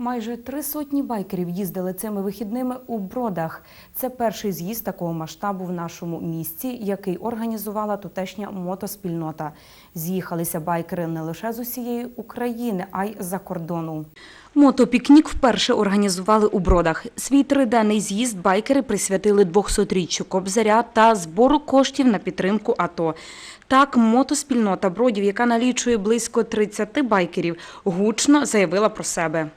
Майже три сотні байкерів їздили цими вихідними у Бродах. Це перший з'їзд такого масштабу в нашому місті, який організувала тутешня мотоспільнота. З'їхалися байкери не лише з усієї України, а й за кордону. Мотопікнік вперше організували у Бродах. Свій триденний з'їзд байкери присвятили 200-річчю Кобзаря та збору коштів на підтримку АТО. Так, мотоспільнота Бродів, яка налічує близько 30 байкерів, гучно заявила про себе.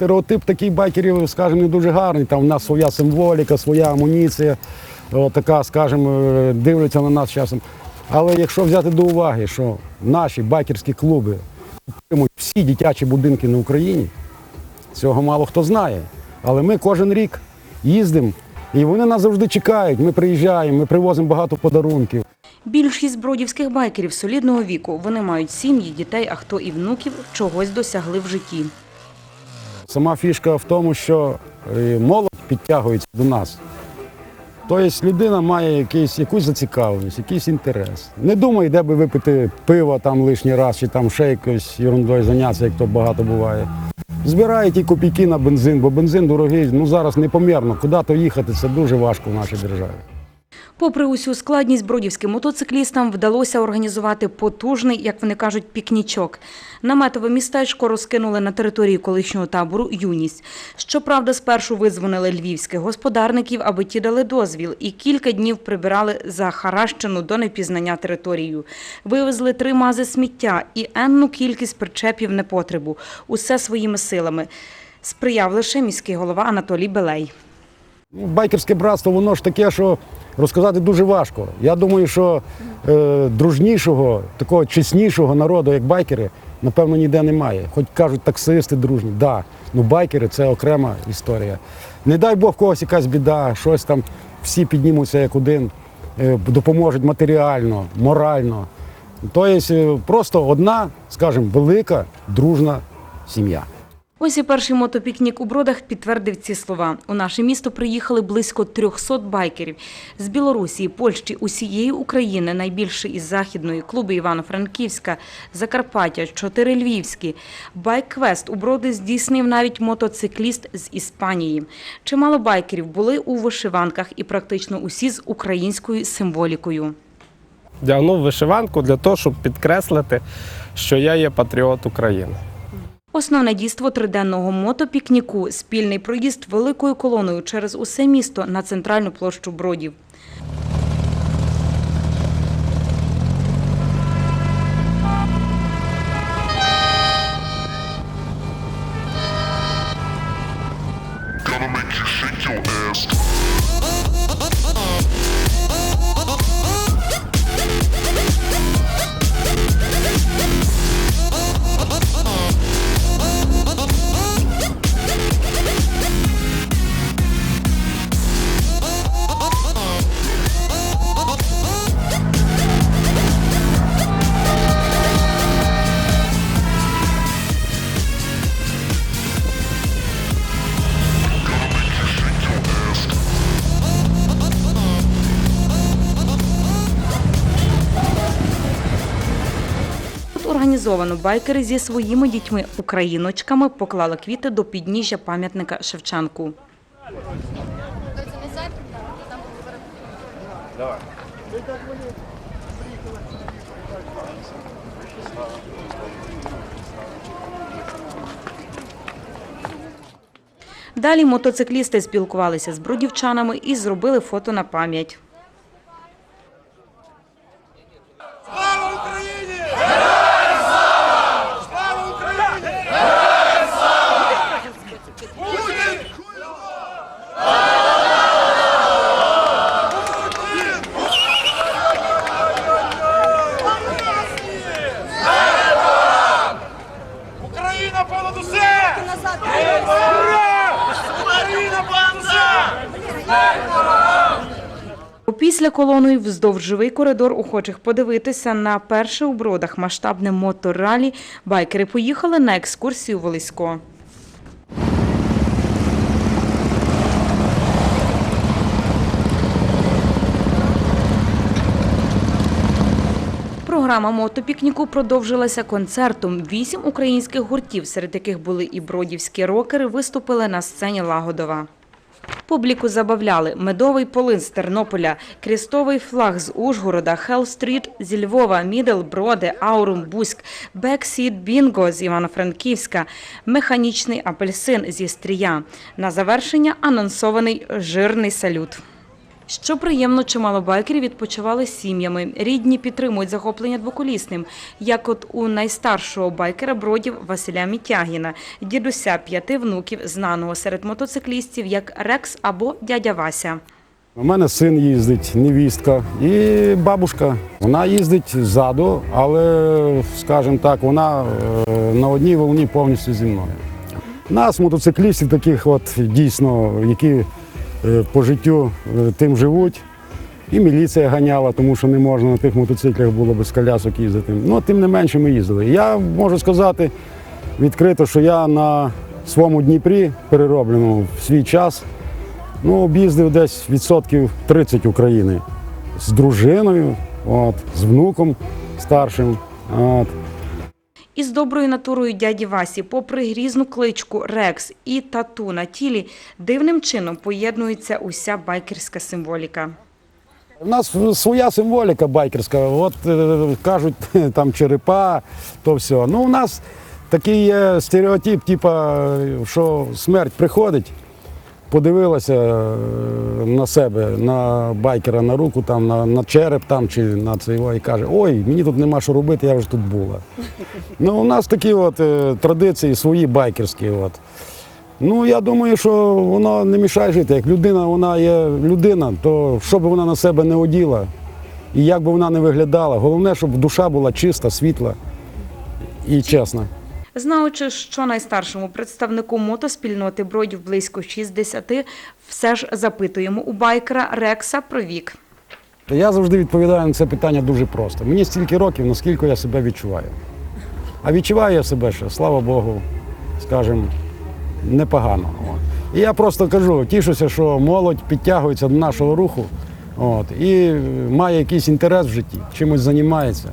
Стереотип таких байкерів, скажімо, не дуже гарний. Там в нас своя символіка, своя амуніція, така, скажімо, дивляться на нас часом. Але якщо взяти до уваги, що наші байкерські клуби підтримують всі дитячі будинки на Україні, цього мало хто знає. Але ми кожен рік їздимо, і вони нас завжди чекають. Ми приїжджаємо, ми привозимо багато подарунків. Більшість бродівських байкерів солідного віку. Вони мають сім'ї, дітей, а хто і внуків чогось досягли в житті. Сама фішка в тому, що е, молодь підтягується до нас. Тобто людина має якийсь, якусь зацікавленість, якийсь інтерес. Не думає, де би випити пиво там лишній раз, чи там ще якоюсь ерундою зайнятися, як то багато буває. Збирає ті копійки на бензин, бо бензин дорогий, ну зараз непомірно. Куди то їхати, це дуже важко в нашій державі. Попри усю складність, бродівським мотоциклістам вдалося організувати потужний, як вони кажуть, пікнічок. Наметове містечко розкинули на території колишнього табору «Юність». Щоправда, спершу визвонили львівських господарників, аби ті дали дозвіл, і кілька днів прибирали за Харащину до непізнання територію. Вивезли три мази сміття і енну кількість причепів непотребу. Усе своїми силами. Сприяв лише міський голова Анатолій Белей. Байкерське братство, воно ж таке, що розказати дуже важко. Я думаю, що е, дружнішого, такого чеснішого народу, як байкери, напевно, ніде немає. Хоч кажуть, таксисти дружні, да. Ну байкери це окрема історія. Не дай Бог когось якась біда, щось там, всі піднімуться як один, е, допоможуть матеріально, морально. Тобто е, просто одна, скажімо, велика, дружна сім'я. Ось і перший мотопікнік у Бродах підтвердив ці слова. У наше місто приїхали близько 300 байкерів з Білорусі, Польщі, усієї України, найбільше із західної клуби Івано-Франківська, Закарпаття, чотири львівські. Байк-квест у Броди здійснив навіть мотоцикліст з Іспанії. Чимало байкерів були у вишиванках і практично усі з українською символікою. Вдягнув вишиванку для того, щоб підкреслити, що я є патріот України. Основне дійство триденного мотопікніку – спільний проїзд великою колоною через усе місто на центральну площу Бродів. Make you. Організовано байкери зі своїми дітьми україночками поклали квіти до підніжжя пам'ятника Шевченку. Далі мотоциклісти спілкувалися з бродівчанами і зробили фото на пам'ять. Слава Україні! Героям слава! Слава Україні! Героям слава! Путін! Україна понад усе! Ура! Україна понад усе! Після колоною вздовж живий коридор охочих подивитися на перше у бродах масштабне моторралі. байкери поїхали на екскурсію в Олесько. Програма мотопікніку продовжилася концертом. Вісім українських гуртів, серед яких були і бродівські рокери, виступили на сцені Лагодова. Публіку забавляли медовий полин з Тернополя, крістовий флаг з Ужгорода, Хелл-стріт зі Львова, Мідл, Броди, Аурум, Буськ, Бексід, Бінго з Івано-Франківська, механічний апельсин зі Стрія. На завершення анонсований жирний салют. Що приємно, чимало байкерів відпочивали з сім'ями. Рідні підтримують захоплення двоколісним, як от у найстаршого байкера бродів Василя Мітягіна, дідуся п'яти внуків, знаного серед мотоциклістів як Рекс або дядя Вася. У мене син їздить, невістка і бабушка. Вона їздить ззаду, але, скажімо так, вона е, на одній волні повністю зі мною. Нас, мотоциклістів, таких от дійсно, які по життю е, тим живуть. І міліція ганяла, тому що не можна на тих мотоциклах було без колясок їздити. Ну, тим не менше ми їздили. Я можу сказати відкрито, що я на своєму Дніпрі переробленому в свій час Ну, об'їздив десь відсотків 30 України з дружиною, от, з внуком старшим. От. Із доброю натурою дяді Васі, попри грізну кличку Рекс і тату на тілі, дивним чином поєднується уся байкерська символіка. У нас своя символіка байкерська. От е, кажуть, там черепа, то все. Ну, у нас такий є стереотип, типа, що смерть приходить, подивилася е, на себе, на байкера, на руку, там, на, на череп там, чи на це його і каже, ой, мені тут нема що робити, я вже тут була. Ну, у нас такі от е, традиції свої байкерські. От. Ну, я думаю, що воно не мішає жити. Як людина, вона є людина, то що би вона на себе не оділа і як би вона не виглядала, головне, щоб душа була чиста, світла і чесна. Знаючи, що найстаршому представнику мотоспільноти бродів близько 60, все ж запитуємо у байкера Рекса про вік. Я завжди відповідаю на це питання дуже просто. Мені стільки років, наскільки я себе відчуваю. А відчуваю я себе ще, слава Богу, скажімо, непогано. От. І я просто кажу, тішуся, що молодь підтягується до нашого руху от, і має якийсь інтерес в житті, чимось займається.